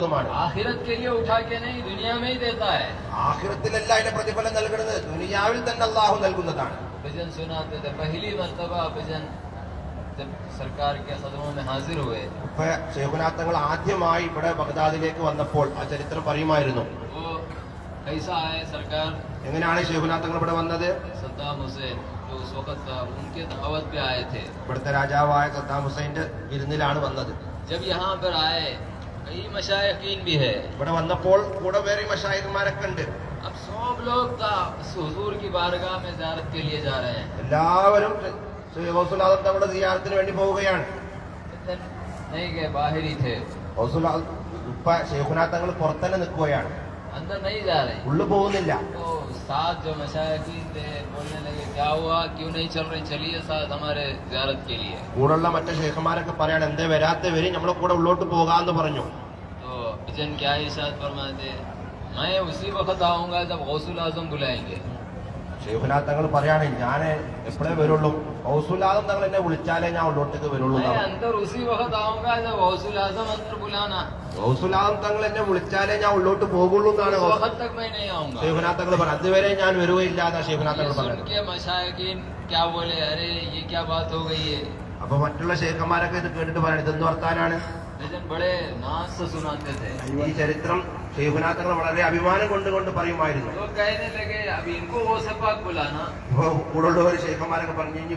മാണ് आखिरत के लिए उठा के नहीं दुनिया में ही देता है ആഖിറത്തിലല്ല അതിന്റെ പ്രതിഫലം നൽകുന്നത് ദുനിയാവിൽ തന്നെ അള്ളാഹു നൽകുന്നതാണ് भजन सुनाते थे पहली मरतबा भजन जब सरकार के सदनों में हाजिर हुए ഇപ്പൊ ശേഖുനാഥങ്ങൾ ആദ്യമായി ഇവിടെ ബഗ്ദാദിലേക്ക് വന്നപ്പോൾ ആ ചരിത്രം പറയുമായിരുന്നു वो कैसा आए सरकार എങ്ങനെയാണ് ശേഖുനാഥങ്ങൾ ഇവിടെ വന്നത് सद्दाम हुसैन जो उस वक्त था उनके दावत पे आए थे ഇവിടുത്തെ രാജാവായ സദ്ദാം ഹുസൈന്റെ വിരുന്നിലാണ് വന്നത് जब यहाँ पर आए ഇവിടെ വന്നപ്പോൾ കൂടെ വേറെ മഷായിമാരൊക്കെ ഉണ്ട്. എല്ലാവരും തങ്ങളുടെ സിയാറത്തിന് വേണ്ടി പോവുകയാണ്. തങ്ങൾ പുറത്തന്നെ നിൽക്കുകയാണ്. ഉള്ളു പോകുന്നില്ല. साथ जो मशायकीन थे बोलने लगे क्या हुआ क्यों नहीं चल रहे चलिए साथ हमारे जियारत के लिए കൂടെയുള്ള മറ്റു ശേഖന്മാരൊക്കെ പറയാണ് എന്തേ വരാത്തവര് നമ്മളെ കൂടെ ഉള്ളോട്ട് പോകാന്ന് പറഞ്ഞു तो बिजन क्या इशाद फरमाते मैं उसी वक्त आऊंगा जब गौसुल आजम बुलाएंगे ഷെയ്ഖുനാഥ് തങ്ങൾ പറയാണ് ഞാൻ എപ്പോഴേ വരുള്ളൂ ഔസുലാദം തങ്ങൾ എന്നെ വിളിച്ചാലേ ഞാൻ ഉള്ളോട്ടേക്ക് വരുള്ളൂ ഔസുലാദം തങ്ങൾ എന്നെ വിളിച്ചാലേ ഞാൻ ഉള്ളോട്ട് പോകുള്ളൂ എന്നാണ് ശിവനാഥ് തങ്ങൾ പറഞ്ഞത്. അതുവരെ ഞാൻ വരുകയില്ല എന്നാ ശിവനാഥ് തങ്ങൾ പറഞ്ഞത്. അപ്പൊ മറ്റുള്ള ശേഖന്മാരൊക്കെ ഇത് കേട്ടിട്ട് പറയണം ഇതെന്ന് വർത്താനാണ്? ഈ ചരിത്രം ശൈഖുനാഥങ്ങൾ വളരെ അഭിമാനം കൊണ്ടുകൊണ്ട് പറയുമായിരുന്നു. കൂടെയുള്ളവർ ശേഖന്മാരൊക്കെ പറഞ്ഞു ഇനി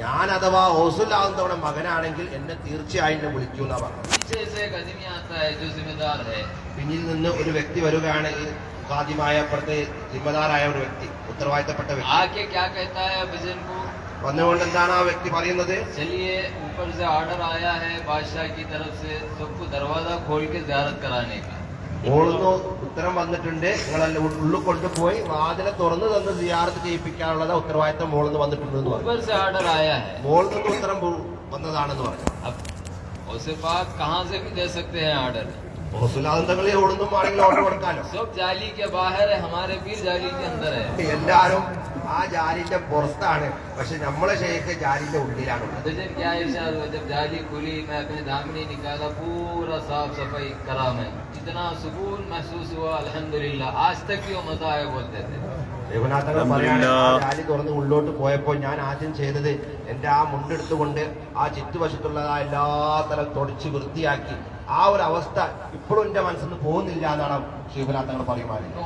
ഞാൻ അഥവാ ഹൗസുല്ലാദയുടെ മകനാണെങ്കിൽ എന്നെ തീർച്ചയായും എന്നെ വിളിക്കൂ എന്നാ പറഞ്ഞത് पीछे से एक आदमी आता है जो जिम्मेदार है പിന്നിൽ നിന്ന് ഒരു വ്യക്തി വരികയാണ് ഈ ഖാദിമായ അപ്പുറത്തെ ജിമ്മദാറായ ഒരു വ്യക്തി ഉത്തരവാദിത്തപ്പെട്ട വ്യക്തി आके क्या कहता है बिजन को വന്നുകൊണ്ട് എന്താണ് ആ വ്യക്തി പറയുന്നത് चलिए ऊपर से ऑर्डर आया है बादशाह की तरफ से सबको दरवाजा खोल के जियारत कराने का ഓളുന്ന് ഉത്തരം വന്നിട്ടുണ്ട്. നിങ്ങളെല്ലാം ഉള്ളിൽ കൊണ്ടുപോയി വാതിലെ തുറന്ന് തന്ന് സിയാർത്ത് ചെയ്യിപ്പിക്കാനുള്ള ഉത്തരവാദിത്തം മോളിന്ന് വന്നിട്ടുണ്ട് എന്ന് പറഞ്ഞു മോളിൽ നിന്ന് ഉത്തരം വന്നതാണെന്ന് പറഞ്ഞു. ഓടുന്നു എല്ലാരും ആ ജാലിന്റെ പുറത്താണ്. പക്ഷെ നമ്മളെ ഷെയ്ഖ് ജാലിന്റെ ഉള്ളിലാണ് جالی کھلی میں اپنے دامنی نکالا پورا صاف صفائی کرا میں اتنا سکون محسوس ہوا الحمدللہ آج تک یہ مزہ آیا بولتے تھے രഘുനാഥങ്ങൾ തുറന്ന് ഉള്ളോട്ട് പോയപ്പോൾ ഞാൻ ആദ്യം ചെയ്തത് എന്റെ ആ മുണ്ടെടുത്തുകൊണ്ട് ആ ചുറ്റുവശത്തുള്ളതാ എല്ലാ തരം തുടച്ച് വൃത്തിയാക്കി. ആ ഒരു അവസ്ഥ ഇപ്പോഴും എന്റെ മനസ്സിൽ നിന്ന് പോകുന്നില്ല എന്നാണ് ശിവനാഥങ്ങൾ പറയുന്നത്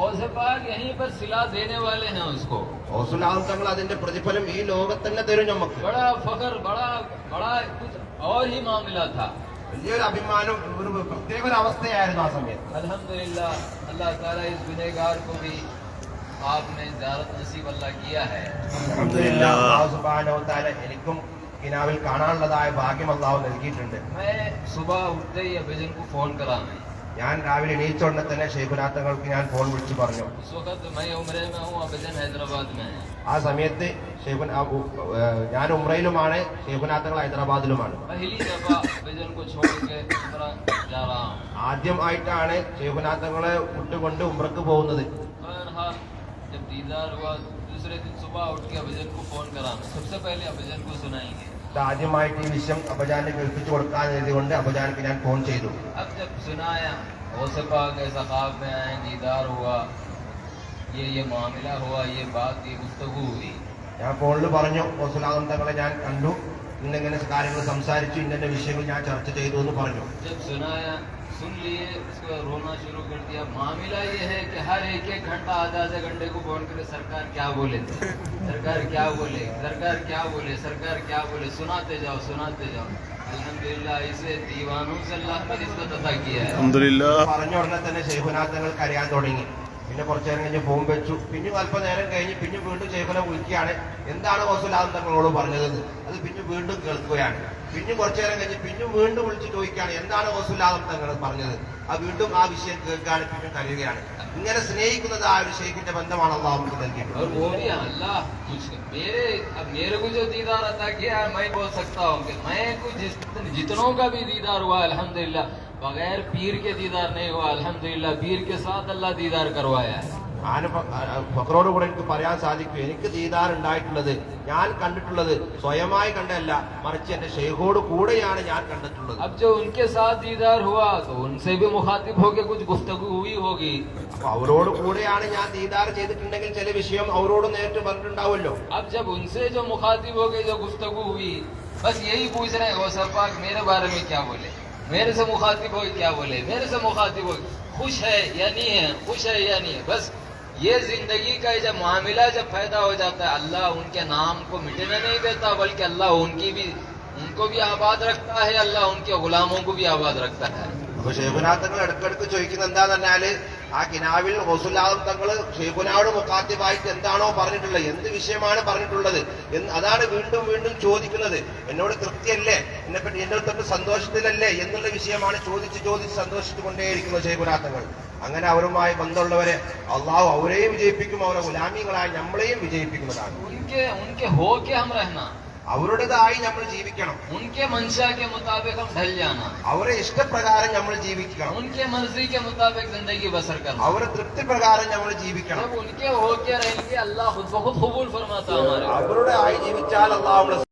തങ്ങൾ അതിന്റെ പ്രതിഫലം ഈ ലോകത്ത് തന്നെ തരും നമുക്ക്. വലിയൊരു അഭിമാനം ഒരു പ്രത്യേക ഒരു അവസ്ഥയായിരുന്നു ആ സമയത്ത്. അലഹമില്ല അല്ലാ आपने ज़्यारत नसीब अल्लाह किया है അൽഹംദുലില്ലാ, അല്ലാഹു സുബ്ഹാനഹു വ തആല എനിക്കും കിനാവിൽ കാണാനുള്ളതായ ഭാഗ്യം അള്ളാഹു നൽകിയിട്ടുണ്ട് मैं सुबह उठते ही भजन को फोन करा मैं ഞാൻ രാവിലെ എണീച്ചോടനെ തന്നെ ഷെയ്ഖുനാഥങ്ങൾക്ക് ഞാൻ ഫോൺ വിളിച്ചു പറഞ്ഞു उस वक्त मैं उम्रे में हूँ भजन हैदराबाद में है ആ സമയത്ത് ഷെയ്ഖുൻ ആ ഉ- ഏഹ് ഞാൻ ഉമ്രയിലുമാണ് ഷെയ്ഖുനാഥങ്ങൾ ഹൈദരാബാദിലുമാണ് पहली दफा भजन को छोड़ के उम्रा जा रहा हूँ ആദ്യമായിട്ടാണ് ഷെയ്ഖുനാഥങ്ങളെ വിട്ടുകൊണ്ട് ഉമ്രക്ക് പോകുന്നത് बहरहाल जब दीदार हुआ दूसरे दिन सुबह उठ के भजन को फोन करा मैं सबसे पहले भजन को सुनाएंगे ഇത് ആദ്യമായിട്ട് ഈ വിഷയം അബജാനെ കേൾപ്പിച്ചു കൊടുക്കാൻ കൊണ്ട് അബജാനക്ക് ഞാൻ ഫോൺ ചെയ്തു अब जब सुनाया हो सका कैसा ख्वाब में आए दीदार हुआ ये ये मामला हुआ ये बात ये गुफ्तगू हुई ഞാൻ ഫോണിൽ പറഞ്ഞു ഹൗസുലാദം തങ്ങളെ ഞാൻ കണ്ടു ഇന്നിങ്ങനെ കാര്യങ്ങൾ സംസാരിച്ചു ഇന്നെ വിഷയങ്ങൾ ഞാൻ ചർച്ച ചെയ്തു എന്ന് പറഞ്ഞു जब सुनाया سن لیے اس کو رونا شروع کر دیا۔ معاملہ یہ ہے کہ ہر ایک ایک گھنٹہ آدھا آدھا گھنٹے کو فون کرے سرکار کیا بولے؟ سرکار کیا بولے؟ سرکار کیا بولے؟ سرکار کیا بولے؟ سناتے جاؤ سناتے جاؤ۔ الحمdulillah اسے دیوانوں سے اللہ نے اس کو عطا کیا ہے۔ الحمدلله تنے شیخنا تنے کریان دوڑیں گے പിന്നെ കുറച്ചു നേരം കഴിഞ്ഞ് ഫോം വെച്ചു. പിന്നെ അല്പനേരം കഴിഞ്ഞ് പിന്നെ വീണ്ടും ശൈഖുനെ വിളിക്കുകയാണ്. എന്താണ് വസൂലാദം തങ്ങളോട് പറഞ്ഞതെന്ന്. അത് പിന്നെ വീണ്ടും കേൾക്കുകയാണ്. പിന്നെ കുറച്ചു നേരം കഴിഞ്ഞ് പിന്നെ വീണ്ടും വിളിച്ച് ചോദിക്കുകയാണ് എന്താണ് ഹോസുല്ലാദം തങ്ങൾ പറഞ്ഞത്? ആ വീണ്ടും ആ വിഷയം കേൾക്കുകയാണ് പിന്നെ കരയുകയാണ്. ഇങ്ങനെ സ്നേഹിക്കുന്നത് ആ ഒരു ഷെയ്ഖിന്റെ ബന്ധമാണ് നമുക്ക് നൽകിയിട്ടുള്ളത്. और वो भी अल्लाह कुछ मेरे अब मेरे को जो दीदार अता किया है मैं बोल सकता हूँ कि मैं कुछ जिस जितनों का भी दीदार हुआ अल्हम्दुलिल्लाह बगैर पीर के दीदार नहीं हुआ अल्हम्दुलिल्लाह पीर के साथ अल्लाह दीदार करवाया है ഞാൻ ഫക്രോട് കൂടെ എനിക്ക് പറയാൻ സാധിക്കും എനിക്ക് ദീദാർ ഉണ്ടായിട്ടുള്ളത് ഞാൻ കണ്ടിട്ടുള്ളത് സ്വയമായി കണ്ടല്ല മറിച്ച് എന്റെ ഷെയ്ഖോട് കൂടെയാണ് ഞാൻ കണ്ടിട്ടുള്ളത് अब जो उनके साथ दीदार हुआ तो उनसे भी मुखातिब होके कुछ गुफ्तगु हुई होगी അപ്പൊ അവരോട് കൂടെയാണ് ഞാൻ ദീദാർ ചെയ്തിട്ടുണ്ടെങ്കിൽ ചില വിഷയം അവരോട് നേരിട്ട് പറഞ്ഞിട്ടുണ്ടാവുമല്ലോ अब जब उनसे जो मुखातिब हो गए जो गुफ्तगु हुई बस यही पूछ रहे हैं गौसर पाक मेरे बारे में क्या बोले میرے سے مخاطب ہوئی کیا بولے؟ میرے سے مخاطب ہوئی خوش ہے یا نہیں ہے؟ خوش ہے یا نہیں ہے؟ بس یہ زندگی کا جب معاملہ جب پیدا ہو جاتا ہے، اللہ ان کے نام کو مٹنے نہیں دیتا، بلکہ اللہ ان کی بھی، ان کو بھی آباد رکھتا ہے، اللہ ان کے غلاموں کو بھی آباد رکھتا ہے۔ ആ കിനാവിൽ ഹോസുല്ലാദം തങ്ങൾ ഷെയ്ഖുനാട് മുക്കാത്തിബായിട്ട് എന്താണോ പറഞ്ഞിട്ടുള്ളത് എന്ത് വിഷയമാണ് പറഞ്ഞിട്ടുള്ളത് എന്ന് അതാണ് വീണ്ടും വീണ്ടും ചോദിക്കുന്നത്. എന്നോട് തൃപ്തിയല്ലേ എന്നെ പറ്റി എന്നെ തൊട്ട് സന്തോഷത്തിലല്ലേ എന്നുള്ള വിഷയമാണ് ചോദിച്ച് ചോദിച്ച് സന്തോഷിച്ചുകൊണ്ടേയിരിക്കുന്നത് ഷെയ്ഖുനാഥങ്ങൾ അങ്ങനെ അവരുമായി ബന്ധമുള്ളവരെ അള്ളാഹു അവരെയും വിജയിപ്പിക്കും അവരെ ഗുലാമികളായി നമ്മളെയും വിജയിപ്പിക്കുന്നതാണ്. उनके उनके हो के हम रहना അവരുടേതായി നമ്മൾ ജീവിക്കണം उनके मंशा के मुताबिक हम ढल जाना അവരെ ഇഷ്ടപ്രകാരം നമ്മൾ ജീവിക്കണം उनके मर्जी के मुताबिक जिंदगी बसर करना അവരെ തൃപ്തി പ്രകാരം നമ്മൾ ജീവിക്കണം जब उनके हो के रहेंगे अल्लाह खुद ब खुद कबूल फरमाता हमारे അവരുടെ ആയി ജീവിച്ചാൽ അള്ളാഹു നമ്മളെ